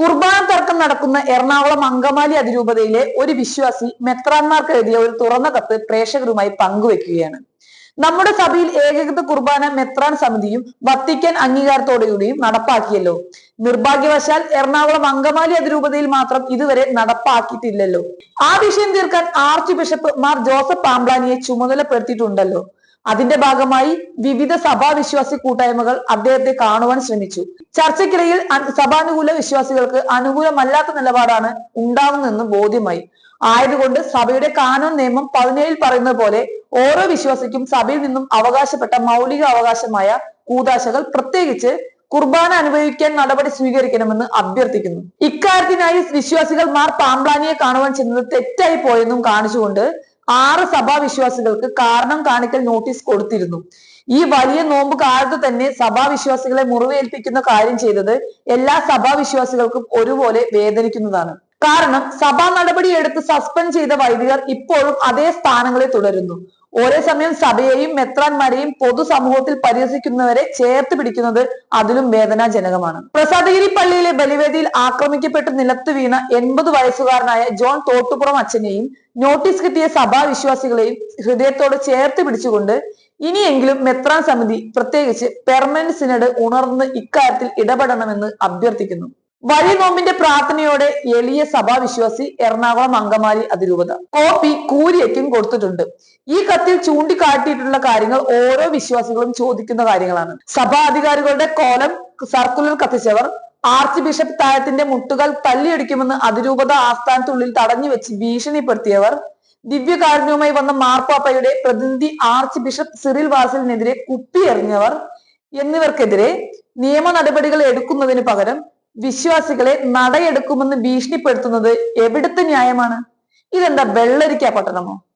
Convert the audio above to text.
കുർബാന തർക്കം നടക്കുന്ന എറണാകുളം അങ്കമാലി അതിരൂപതയിലെ ഒരു വിശ്വാസി മെത്രാന്മാർക്ക് എഴുതിയ ഒരു തുറന്ന കത്ത് പ്രേക്ഷകരുമായി പങ്കുവെക്കുകയാണ്. നമ്മുടെ സഭയിൽ ഏകീകൃത കുർബാന മെത്രാൻ സമിതിയും വത്തിക്കാൻ അംഗീകാരത്തോടെയും നടപ്പാക്കിയല്ലോ. നിർഭാഗ്യവശാൽ എറണാകുളം അങ്കമാലി അതിരൂപതയിൽ മാത്രം ഇതുവരെ നടപ്പാക്കിയിട്ടില്ലല്ലോ. ആ വിഷയം തീർക്കാൻ ആർച്ച് ബിഷപ്പ് മാർ ജോസഫ് പാംബ്ലാനിയെ ചുമതലപ്പെടുത്തിയിട്ടുണ്ടല്ലോ. അതിന്റെ ഭാഗമായി വിവിധ സഭാ വിശ്വാസി കൂട്ടായ്മകൾ അദ്ദേഹത്തെ കാണുവാൻ ശ്രമിച്ചു. ചർച്ചയ്ക്കിടയിൽ സഭാനുകൂല വിശ്വാസികൾക്ക് അനുകൂലമല്ലാത്ത നിലപാടാണ് ഉണ്ടാവുന്നതെന്ന് ബോധ്യമായി. ആയതുകൊണ്ട് സഭയുടെ കാനോൻ നിയമം പതിനേഴിൽ പറയുന്നത് പോലെ ഓരോ വിശ്വാസിക്കും സഭയിൽ നിന്നും അവകാശപ്പെട്ട മൗലിക അവകാശമായ കൂതാശകൾ പ്രത്യേകിച്ച് കുർബാന അനുഭവിക്കാൻ നടപടി സ്വീകരിക്കണമെന്ന് അഭ്യർത്ഥിക്കുന്നു. ഇക്കാര്യത്തിനായി വിശ്വാസികൾ മാർ പാംബ്ലാനിയെ കാണുവാൻ ചെന്നത് തെറ്റായി പോയെന്നും കാണിച്ചുകൊണ്ട് ആറ് സഭാവിശ്വാസികൾക്ക് കാരണം കാണിക്കൽ നോട്ടീസ് കൊടുത്തിരുന്നു. ഈ വലിയ നോമ്പ് കാലത്ത് തന്നെ സഭാവിശ്വാസികളെ മുറിവേൽപ്പിക്കുന്ന കാര്യം ചെയ്തത് എല്ലാ സഭാവിശ്വാസികൾക്കും ഒരുപോലെ വേദനിക്കുന്നതാണ്. കാരണം സഭാ നടപടി എടുത്ത് സസ്പെൻഡ് ചെയ്ത വൈദികർ ഇപ്പോഴും അതേ സ്ഥാനങ്ങളിൽ തുടരുന്നു. ഒരേ സമയം സഭയെയും മെത്രാന്മാരെയും പൊതുസമൂഹത്തിൽ പരിഹസിക്കുന്നവരെ ചേർത്ത് പിടിക്കുന്നത് അതിലും വേദനാജനകമാണ്. പ്രസാദഗിരി പള്ളിയിലെ ബലിവേദിയിൽ ആക്രമിക്കപ്പെട്ട് നിലത്ത് വീണ എൺപത് വയസ്സുകാരനായ ജോൺ തോട്ടുപുറം അച്ഛനെയും നോട്ടീസ് കിട്ടിയ സഭാ വിശ്വാസികളെയും ഹൃദയത്തോട് ചേർത്ത് പിടിച്ചുകൊണ്ട് ഇനിയെങ്കിലും മെത്രാൻ സമിതി പ്രത്യേകിച്ച് പെർമനന്റ് സിനഡ് ഉണർന്ന് ഇക്കാര്യത്തിൽ ഇടപെടണമെന്ന് അഭ്യർത്ഥിക്കുന്നു. വലിയ നോമ്പിന്റെ പ്രാർത്ഥനയോടെ എളിയ സഭാവിശ്വാസി എറണാകുളം അങ്കമാലി അതിരൂപത. കോപ്പി കൂരിയയ്ക്കും കൊടുത്തിട്ടുണ്ട്. ഈ കത്തിൽ ചൂണ്ടിക്കാട്ടിയിട്ടുള്ള കാര്യങ്ങൾ ഓരോ വിശ്വാസികളും ചോദിക്കുന്ന കാര്യങ്ങളാണ്. സഭാ അധികാരികളുടെ കോലം സർക്കുലർ കത്തിച്ചവർ ആർച്ച് ബിഷപ്പ് താഴത്തിന്റെ മുട്ടുകൾ തല്ലിയടിക്കുമെന്ന് അതിരൂപത ആസ്ഥാനത്തുള്ളിൽ തടഞ്ഞു വെച്ച് ഭീഷണിപ്പെടുത്തിയവർ ദിവ്യകാരുണ്യവുമായി വന്ന മാർപ്പാപ്പയുടെ പ്രതിനിധി ആർച്ച് ബിഷപ്പ് സിറിൽ വാസലിനെതിരെ കുപ്പിയെറിഞ്ഞവർ എന്നിവർക്കെതിരെ നിയമ നടപടികൾ എടുക്കുന്നതിന് പകരം വിശ്വാസികളെ നടയെടുക്കുമെന്ന് ഭീഷണിപ്പെടുത്തുന്നത് എവിടുത്തെ ന്യായമാണ്? ഇതെന്താ വെള്ളരിക്ക പട്ടണമോ?